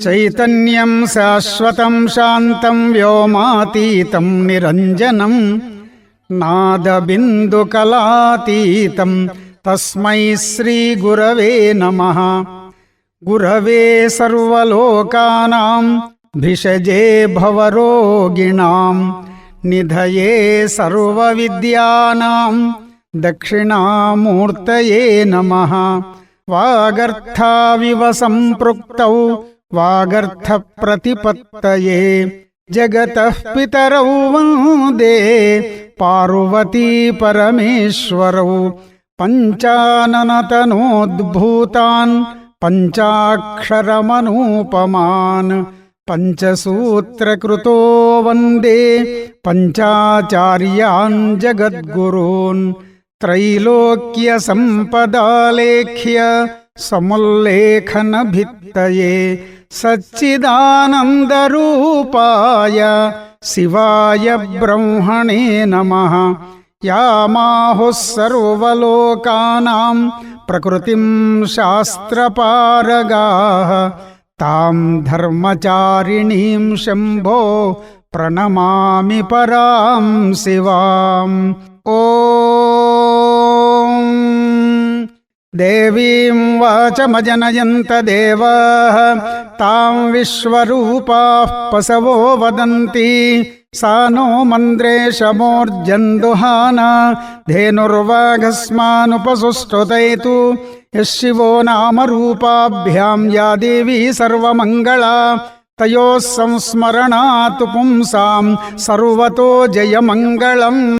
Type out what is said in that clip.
चैतन्यं शाश्वतं शान्तं व्योमातीतं निरञ्जनं नादबिन्दुकलातीतं तस्मै श्रीगुरवे नमः। गुरवे सर्वलोकानां भिषजे भवरोगिणाम् निधये सर्वविद्यानाम् दक्षिणामूर्तये नमः। वागर्थाविव सम्पृक्तौ वागर्थप्रतिपत्तये, जगतः पितरौ वंदे। पार्वती परमेश्वरौ, पञ्चाननतनोद्भूतान्, पञ्चाक्षरमनूपमान्। पञ्चसूत्रकृतो वंदे पञ्चाचार्यान् जगद्गुरून् त्रैलोक्यसम्पदालेख्य समुल्लेखनभित्तये सच्चिदानन्दरूपाय शिवाय ब्रह्मणे नमः। यामाहुः सर्वलोकानां प्रकृतिं शास्त्रपारगाः। तां धर्मचारिणीं शम्भो प्रणमामि परां शिवाम्। ॐ। देवीं वाचमजनयन्त देवाः तां विश्वरूपाः पशवो वदन्ति। सा नो मन्द्रेशमोर्जन्दुहाना धेनुर्वाघस्मानुपसुष्टुतैतु यः शिवो नामरूपाभ्यां या देवी सर्वमङ्गला तयोः संस्मरणात् पुंसां सर्वतो जयमङ्गलम्